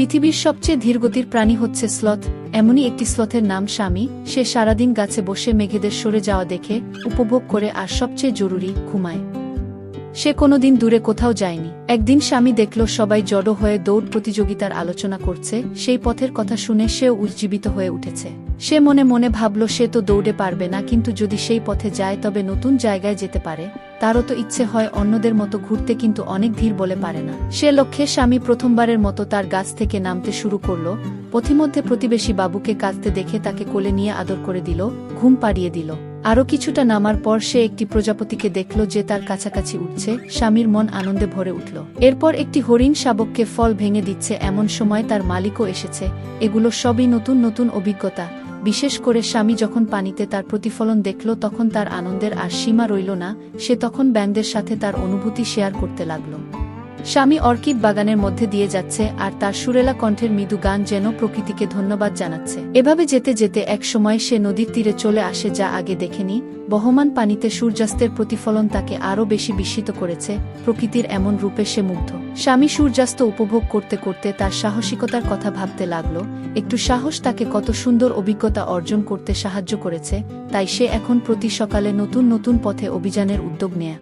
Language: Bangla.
পৃথিবীর সবচেয়ে ধীরগতির প্রাণী হচ্ছে স্লথ। এমনই একটি স্লথের নাম স্বামী। সে সারাদিন গাছে বসে মেঘেদের সরে যাওয়া দেখে, উপভোগ করে আর সবচেয়ে জরুরি, ঘুমায়। সে কোনোদিন দূরে কোথাও যায়নি। একদিন স্বামী দেখল সবাই জড়ো হয়ে দৌড় প্রতিযোগিতার আলোচনা করছে। সেই পথের কথা শুনে সেও উজ্জীবিত হয়ে উঠেছে। সে মনে মনে ভাবল, সে তো দৌড়ে পারবে না, কিন্তু যদি সেই পথে যায়, তবে নতুন জায়গায় যেতে পারে। তারও তো ইচ্ছে হয় অন্যদের মতো ঘুরতে কিন্তু অনেক ধীর বলে পারে না। সে লক্ষ্যে স্বামী প্রথমবারের মতো তার গাছ থেকে নামতে শুরু করল, পথিমধ্যে প্রতিবেশী বাবুকে কাঁদতে দেখে তাকে কোলে নিয়ে আদর করে দিল, ঘুম পাড়িয়ে দিল। আরও কিছুটা নামার পর সে একটি প্রজাপতিকে দেখল যে তার কাছাকাছি উঠছে, স্বামীর মন আনন্দে ভরে উঠল। এরপর একটি হরিণ শাবককে ফল ভেঙে দিচ্ছে, এমন সময় তার মালিকও এসেছে। এগুলো সবই নতুন নতুন অভিজ্ঞতা। বিশেষ করে স্বামী যখন পানিতে তার প্রতিফলন দেখল তখন তার আনন্দের আর সীমা রইল না, সে তখন ব্যান্ডের সাথে তার অনুভূতি শেয়ার করতে লাগল। স্বামী অর্কিড বাগানের মধ্যে দিয়ে যাচ্ছে আর তার সুরেলা কণ্ঠের মৃদু গান যেন প্রকৃতিকে ধন্যবাদ জানাচ্ছে। এভাবে যেতে যেতে এক সময় সে নদীর তীরে চলে আসে যা আগে দেখেনি, বহমান পানিতে সূর্যাস্তের প্রতিফলন তাকে আরও বেশি বিস্মিত করেছে, প্রকৃতির এমন রূপে সে মুগ্ধ। স্বামী সূর্যাস্ত উপভোগ করতে করতে তার সাহসিকতার কথা ভাবতে লাগল। একটু সাহস তাকে কত সুন্দর অভিজ্ঞতা অর্জন করতে সাহায্য করেছে, তাই সে এখন প্রতি সকালে নতুন নতুন পথে অভিযানের উদ্যোগ নেয়।